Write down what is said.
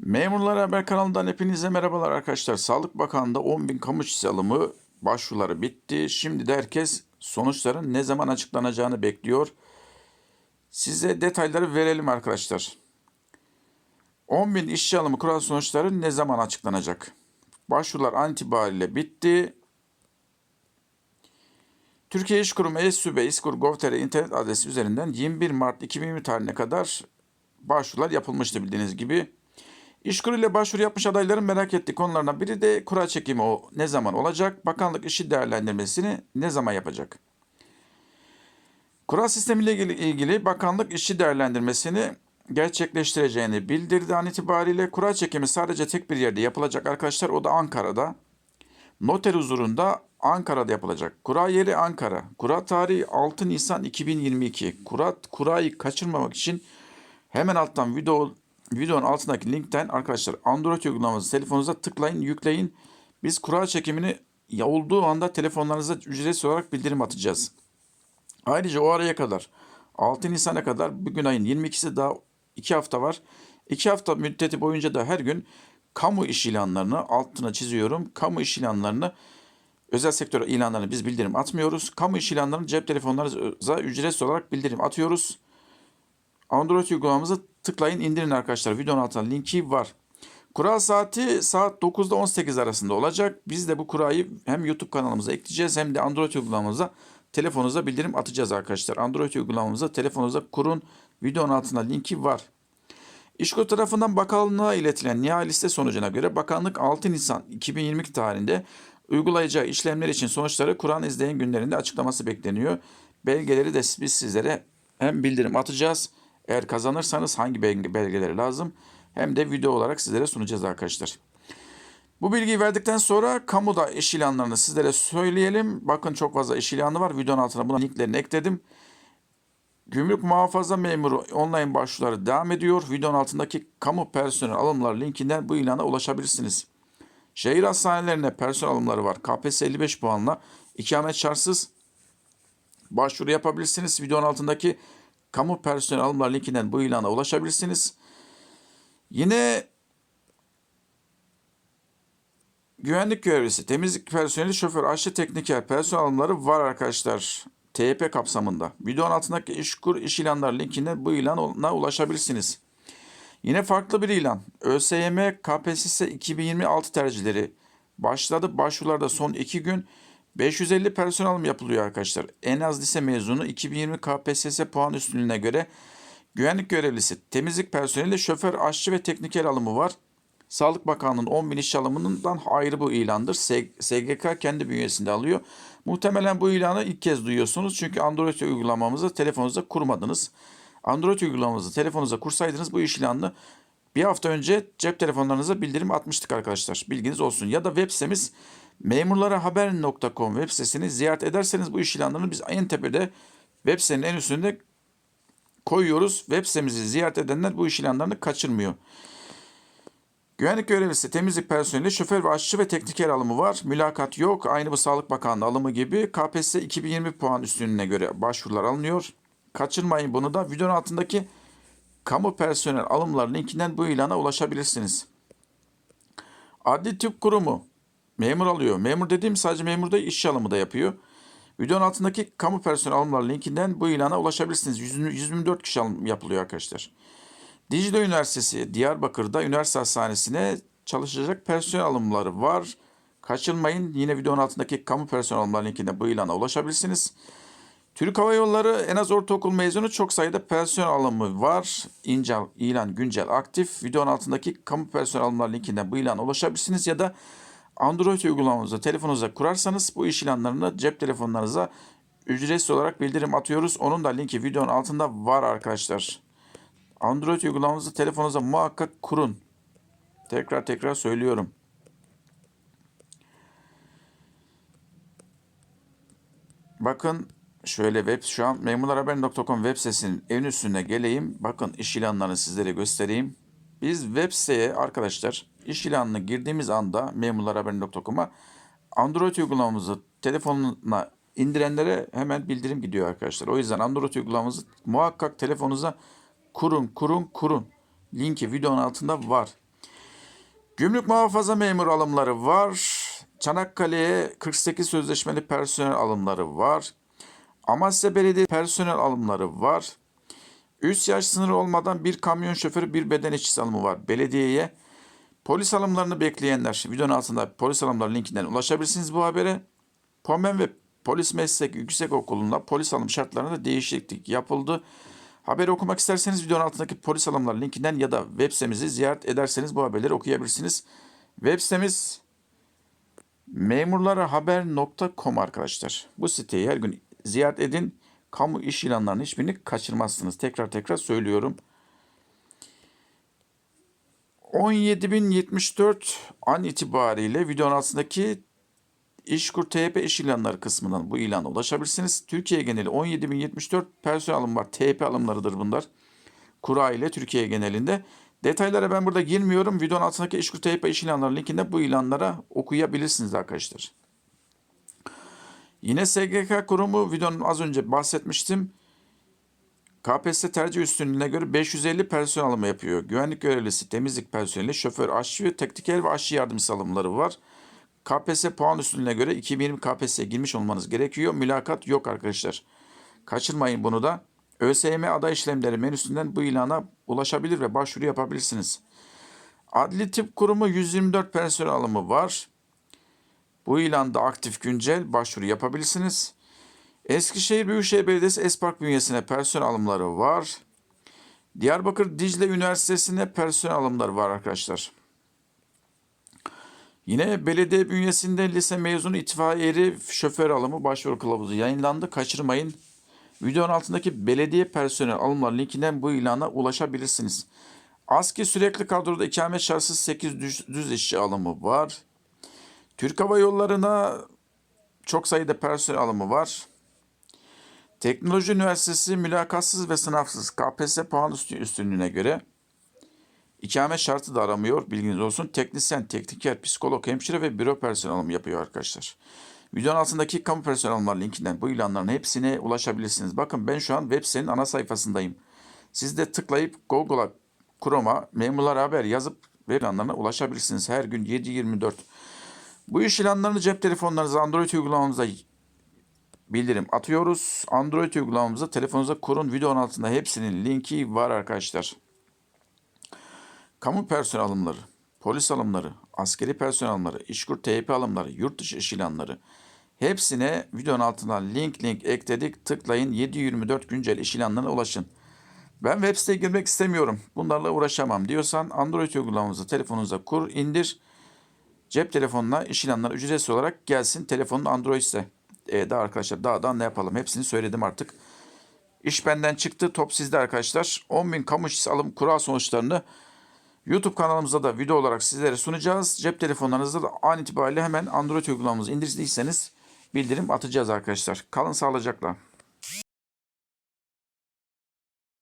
Memurlar Haber kanalından hepinize merhabalar arkadaşlar. Sağlık Bakanlığı'nda 10 bin kamu işçisi alımı başvuruları bitti. Şimdi de herkes sonuçların ne zaman açıklanacağını bekliyor. Size detayları verelim arkadaşlar. 10 bin işçi alımı kural sonuçları ne zaman açıklanacak? Başvurular an itibariyle bitti. Türkiye İş Kurumu ESÜBE İSKUR.gov.tr internet adresi üzerinden 21 Mart 2020 tarihine kadar başvurular yapılmıştı bildiğiniz gibi. İşkur ile başvuru yapmış adayların merak ettiği konulardan biri de kura çekimi o ne zaman olacak? Bakanlık işi değerlendirmesini ne zaman yapacak? Kura sistemiyle ilgili, bakanlık işi değerlendirmesini gerçekleştireceğini bildirdi an itibariyle. Kura çekimi sadece tek bir yerde yapılacak arkadaşlar. O da Ankara'da. Noter huzurunda Ankara'da yapılacak. Kura yeri Ankara. Kura tarihi 6 Nisan 2022. Kura, kurayı kaçırmamak için hemen alttan video videonun altındaki linkten arkadaşlar Android uygulamanızı telefonunuza tıklayın, yükleyin. Biz kura çekimini olduğu anda telefonlarınıza ücretsiz olarak bildirim atacağız. Ayrıca o araya kadar 6 Nisan'a kadar bugün ayın 22'si daha 2 hafta var. 2 hafta müddeti boyunca da her gün kamu iş ilanlarını altına çiziyorum. Kamu iş ilanlarını özel sektör ilanlarını biz bildirim atmıyoruz. Kamu iş ilanlarını cep telefonlarınıza ücretsiz olarak bildirim atıyoruz. Android uygulamamızı tıklayın indirin arkadaşlar. Videonun altında linki var. Kura saati saat 9'da 18 arasında olacak. Biz de bu kurayı hem YouTube kanalımıza ekleyeceğiz hem de Android uygulamamıza telefonunuza bildirim atacağız arkadaşlar. Android uygulamamıza telefonunuza kurun. Videonun altında linki var. İşkur tarafından bakanlığa iletilen nihai liste sonucuna göre bakanlık 6 Nisan 2022 tarihinde uygulayacağı işlemler için sonuçları Kur'an izleyen günlerinde açıklaması bekleniyor. Belgeleri de biz sizlere hem bildirim atacağız. Eğer kazanırsanız hangi belge- belgeleri lazım hem de video olarak sizlere sunacağız arkadaşlar. Bu bilgiyi verdikten sonra kamuda iş ilanlarını sizlere söyleyelim. Bakın çok fazla iş ilanı var. Videonun altına buna linklerini ekledim. Gümrük muhafaza memuru online başvuruları devam ediyor. Videonun altındaki kamu personel alımları linkinden bu ilana ulaşabilirsiniz. Şehir hastanelerine personel alımları var. KPSS 55 puanla ikamet şartsız başvuru yapabilirsiniz. Videonun altındaki kamu personel alımlar linkinden bu ilana ulaşabilirsiniz. Yine güvenlik görevlisi, temizlik personeli, şoför, aşçı, tekniker personel alımları var arkadaşlar. TYP kapsamında. Videonun altındaki işkur iş ilanlar linkinden bu ilana ulaşabilirsiniz. Yine farklı bir ilan. ÖSYM KPSS 2026 tercihleri başladı. Başvurularda son 2 gün 550 personel alım yapılıyor arkadaşlar. En az lise mezunu 2020 KPSS puan üstünlüğüne göre güvenlik görevlisi, temizlik personeli, şoför, aşçı ve tekniker alımı var. Sağlık Bakanlığı'nın 10 bin iş alımından ayrı bu ilandır. SGK kendi bünyesinde alıyor. Muhtemelen bu ilanı ilk kez duyuyorsunuz. Çünkü Android uygulamamızı telefonunuzda kurmadınız. Android uygulamamızı telefonunuza kursaydınız bu iş ilanını bir hafta önce cep telefonlarınıza bildirim atmıştık arkadaşlar. Bilginiz olsun. Ya da web sitemiz memurlarahaber.com web sitesini ziyaret ederseniz bu iş ilanlarını biz en tepede web sitenin en üstünde koyuyoruz. Web sitemizi ziyaret edenler bu iş ilanlarını kaçırmıyor. Güvenlik görevlisi, temizlik personeli, şoför ve aşçı ve tekniker alımı var. Mülakat yok. Aynı bu Sağlık Bakanlığı alımı gibi. KPSS 2020 puan üstünlüğüne göre başvurular alınıyor. Kaçırmayın bunu da. Videonun altındaki kamu personel alımlar linkinden bu ilana ulaşabilirsiniz. Adli Tıp Kurumu memur alıyor. Memur dediğim sadece memur da iş alımı da yapıyor. Videonun altındaki kamu personel alımlar linkinden bu ilana ulaşabilirsiniz. 124 kişi alım yapılıyor arkadaşlar. Dicle Üniversitesi Diyarbakır'da üniversite hastanesine çalışacak personel alımları var. Kaçırmayın. Yine videonun altındaki kamu personel alımları linkinde bu ilana ulaşabilirsiniz. Türk Hava Yolları en az ortaokul mezunu çok sayıda personel alımı var. İncel, ilan, güncel, aktif. Videonun altındaki kamu personel alımları linkinden bu ilana ulaşabilirsiniz ya da Android uygulamanızı telefonunuza kurarsanız bu iş ilanlarını cep telefonlarınıza ücretsiz olarak bildirim atıyoruz. Onun da linki videonun altında var arkadaşlar. Android uygulamanızı telefonunuza muhakkak kurun. Tekrar tekrar söylüyorum. Bakın şöyle web şu an memurlarhaber.com web sitesinin en üstüne geleyim. Bakın iş ilanlarını sizlere göstereyim. Biz web siteye arkadaşlar iş ilanını girdiğimiz anda memurlarhaber.com'a Android uygulamamızı telefonuna indirenlere hemen bildirim gidiyor arkadaşlar. O yüzden Android uygulamamızı muhakkak telefonunuza kurun, kurun, kurun. Linki videonun altında var. Gümrük muhafaza memur alımları var. Çanakkale'ye 48 sözleşmeli personel alımları var. Amasya Belediye personel alımları var. Üst yaş sınırı olmadan bir kamyon şoförü bir beden işçisi alımı var. Belediyeye polis alımlarını bekleyenler videonun altında polis alımları linkinden ulaşabilirsiniz bu habere. Pomen ve Polis Meslek Yüksek Okulu'nda polis alım şartlarında değişiklik yapıldı. Haberi okumak isterseniz videonun altındaki polis alımları linkinden ya da web sitemizi ziyaret ederseniz bu haberleri okuyabilirsiniz. Web sitemiz memurlarahaber.com arkadaşlar. Bu siteyi her gün ziyaret edin. Kamu iş ilanlarının hiçbirini kaçırmazsınız. Tekrar tekrar söylüyorum. 17.074 an itibariyle videonun altındaki İşkur TYP iş ilanları kısmından bu ilana ulaşabilirsiniz. Türkiye geneli 17.074 personel alım var. TYP alımlarıdır bunlar. Kura ile Türkiye genelinde. Detaylara ben burada girmiyorum. Videonun altındaki İşkur TYP iş ilanları linkinde bu ilanlara okuyabilirsiniz arkadaşlar. Yine SGK kurumu videonun az önce bahsetmiştim. KPSS tercih üstünlüğüne göre 550 personel alımı yapıyor. Güvenlik görevlisi, temizlik personeli, şoför, aşçı, tekniker ve aşçı yardımcısı alımları var. KPSS puan üstünlüğüne göre 2020 KPSS'ye girmiş olmanız gerekiyor. Mülakat yok arkadaşlar. Kaçırmayın bunu da. ÖSYM aday işlemleri menüsünden bu ilana ulaşabilir ve başvuru yapabilirsiniz. Adli Tıp Kurumu 124 personel alımı var. Bu ilanda aktif güncel başvuru yapabilirsiniz. Eskişehir Büyükşehir Belediyesi Espark bünyesine personel alımları var. Diyarbakır Dicle Üniversitesi'ne personel alımları var arkadaşlar. Yine belediye bünyesinde lise mezunu itfaiye eri şoför alımı başvuru kılavuzu yayınlandı. Kaçırmayın. Videonun altındaki belediye personel alımları linkinden bu ilana ulaşabilirsiniz. ASKİ sürekli kadroda ikamet şartsız 8 düz, düz işçi alımı var. Türk Hava Yolları'na çok sayıda personel alımı var. Teknoloji Üniversitesi mülakatsız ve sınavsız KPSS puan üstü- üstünlüğüne göre ikamet şartı da aramıyor bilginiz olsun. Teknisyen, tekniker, psikolog, hemşire ve büro personel yapıyor arkadaşlar. Videonun altındaki kamu personel linkinden bu ilanların hepsine ulaşabilirsiniz. Bakın ben şu an web sitenin ana sayfasındayım. Siz de tıklayıp Google'a, Chrome'a memurlar haber yazıp web ilanlarına ulaşabilirsiniz. Her gün 7-24. Bu iş ilanlarını cep telefonlarınıza Android uygulamamıza bildirim atıyoruz. Android uygulamamızı telefonunuza kurun. Videonun altında hepsinin linki var arkadaşlar. Kamu personel alımları, polis alımları, askeri personel alımları, işkur TYP alımları, yurt dışı iş ilanları hepsine videonun altına link link ekledik. Tıklayın 7-24 güncel iş ilanlarına ulaşın. Ben web siteye girmek istemiyorum. Bunlarla uğraşamam diyorsan Android uygulamamızı telefonunuza kur, indir. Cep telefonuna iş ilanları ücretsiz olarak gelsin. Telefonun Android ise. E, daha arkadaşlar daha da ne yapalım hepsini söyledim artık. İş benden çıktı. Top sizde arkadaşlar. 10.000 kamu işçisi alım kura sonuçlarını YouTube kanalımızda da video olarak sizlere sunacağız. Cep telefonlarınızda da an itibariyle hemen Android uygulamamızı indirdiyseniz bildirim atacağız arkadaşlar. Kalın sağlıcakla.